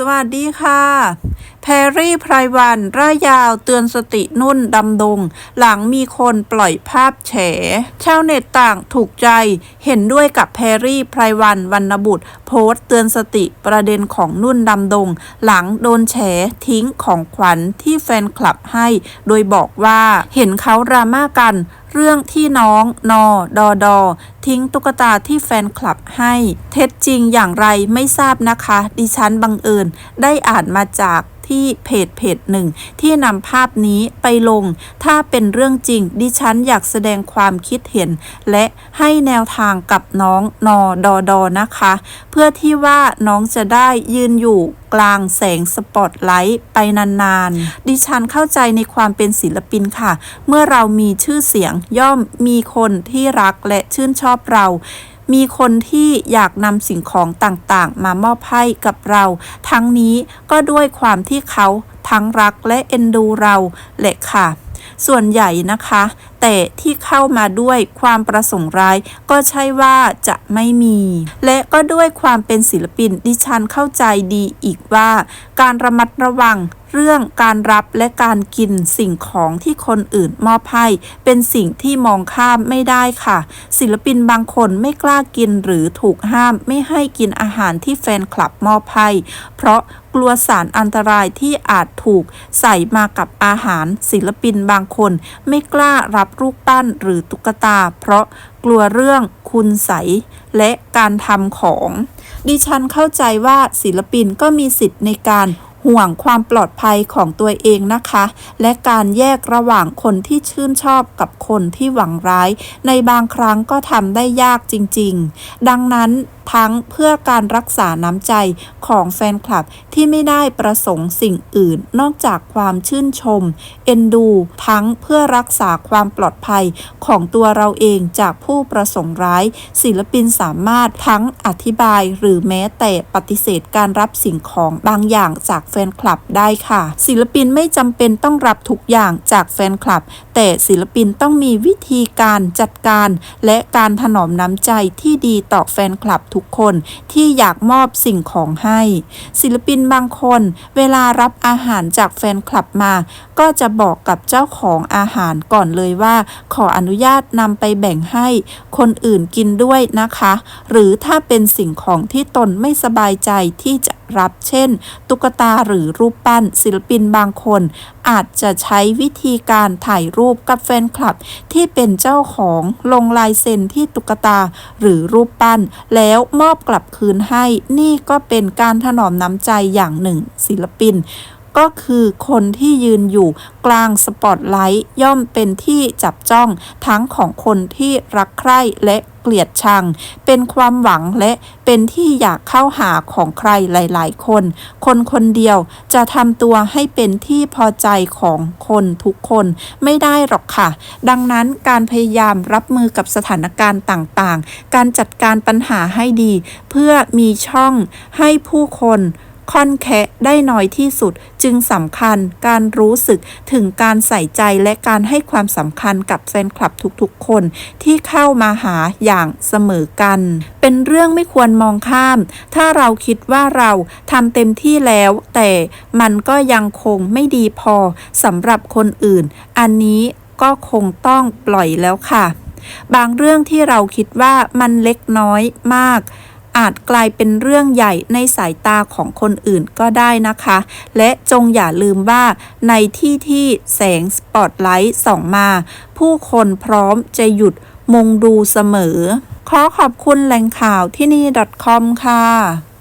สวัสดีค่ะแพรรี่ไพรวันร่ายาวเตือนสตินุ่นดำดง หลังมีคนปล่อยภาพแฉ ชาวเน็ตต่างถูกใจ เห็นด้วยกับแพรรี่ไพรวันวรรณบุตร โพสต์เตือนสติประเด็นของนุ่นดำดง หลังโดนแฉทิ้งของขวัญที่แฟนคลับให้ โดยบอกว่าเห็นเขาดราม่ากันเรื่องที่น้องนอดอดอทิ้งตุ๊กตาที่แฟนคลับให้ เท็จจริงอย่างไรไม่ทราบนะคะ ดิฉันบังเอิญได้อ่านมาจาก ที่เพจเพจหนึ่งที่นำภาพนี้ไปลง ถ้าเป็นเรื่องจริง ดิฉันอยากแสดงความคิดเห็น และให้แนวทางกับน้องนอดอดอนะคะ เพื่อที่ว่าน้องจะได้ยืนอยู่กลางแสงสปอตไลท์ไปนานๆ ดิฉันเข้าใจในความเป็นศิลปินค่ะ เมื่อเรามีชื่อเสียงย่อมมีคนที่รักและชื่นชอบเรา มีคนที่อยากนำสิ่งของต่างๆ มามอบให้กับเรา ทั้งนี้ก็ด้วยความที่เขาทั้งรักและเอ็นดูเราแหละค่ะ ส่วนใหญ่นะคะ แต่ที่เข้ามาด้วยความประสงค์ร้ายก็ใช่ว่าจะไม่มี และก็ด้วยความเป็นศิลปินดิฉันเข้าใจดีอีกว่า การระมัดระวัง เรื่องการรับและการกินสิ่งของที่คนอื่นมอบให้เป็นสิ่งที่มองข้ามไม่ได้ค่ะ ศิลปินบางคนไม่กล้ากินหรือถูกห้ามไม่ให้กินอาหารที่แฟนคลับมอบให้เพราะกลัวสารอันตรายที่อาจถูกใส่มากับอาหารศิลปินบางคน ไม่กล้ารับรูปปั้นหรือตุ๊กตา เพราะกลัวเรื่องคุณใสและการทำของ ดิฉันเข้าใจว่าศิลปินก็มีสิทธิ์ในการ ห่วงความปลอดภัยของตัวเองนะคะ และการแยกระหว่างคนที่ชื่นชอบกับคนที่หวังร้าย ในบางครั้งก็ทำได้ยากจริง ๆ ดังนั้น ทั้งเพื่อการรักษาน้ำใจของแฟนคลับที่ไม่ได้ประสงค์สิ่งอื่นนอกจากความชื่นชม เอ็นดู ทั้งเพื่อรักษาความปลอดภัยของตัวเราเองจากผู้ประสงค์ร้าย ศิลปินสามารถทั้งอธิบายหรือแม้แต่ปฏิเสธการรับสิ่งของบางอย่างจากแฟนคลับได้ค่ะ ศิลปินไม่จำเป็นต้องรับทุกอย่างจากแฟนคลับ แต่ศิลปินต้องมีวิธีการจัดการ และการถนอมน้ำใจที่ดีต่อแฟนคลับทุกคนที่อยากมอบสิ่งของให้ ศิลปินบางคน เวลารับอาหารจากแฟนคลับมา ก็จะบอกกับเจ้าของอาหารก่อนเลยว่า ขออนุญาตนำไปแบ่งให้คนอื่นกินด้วยนะคะ หรือถ้าเป็นสิ่งของที่ตนไม่สบายใจที่จะรับ เช่น ตุ๊กตาหรือรูปปั้นศิลปินบางคน อาจจะใช้วิธีการถ่ายรูปกับแฟนคลับ ที่เป็นเจ้าของลงลายเซ็นที่ตุ๊กตาหรือรูปปั้น แล้วมอบกลับคืนให้นี่ก็เป็นการถนอมน้ำใจอย่างหนึ่งศิลปิน ก็คือคนที่ยืนอยู่กลางสปอตไลท์ย่อมเป็นที่จับจ้องทั้งของคนที่รักใคร่และเกลียดชัง เป็นความหวังและเป็นที่อยากเข้าหาของใครหลาย ๆ คน คนคนเดียวจะทำตัวให้เป็นที่พอใจของคนทุกคนไม่ได้หรอกค่ะ ดังนั้นการพยายามรับมือกับสถานการณ์ต่าง ๆ การจัดการปัญหาให้ดี เพื่อมีช่องให้ผู้คน ค่อนแคะได้น้อยที่สุด จึงสำคัญการรู้สึกถึงการใส่ใจและการให้ความสำคัญกับแฟนคลับทุกๆ คนที่เข้ามาหาอย่างเสมอกัน เป็นเรื่องไม่ควรมองข้าม ถ้าเราคิดว่าเราทำเต็มที่แล้ว แต่มันก็ยังคงไม่ดีพอสำหรับคนอื่น อันนี้ก็คงต้องปล่อยแล้วค่ะ บางเรื่องที่เราคิดว่ามันเล็กน้อยมาก อาจกลายเป็นเรื่องใหญ่ในสายตาของคนอื่นก็ได้นะคะ และจงอย่าลืมว่า ในที่ที่แสงสปอตไลท์ส่องมา ผู้คนพร้อมจะหยุดมุงดูเสมอ ขอขอบคุณแหล่งข่าวที่นี่ .com ค่ะ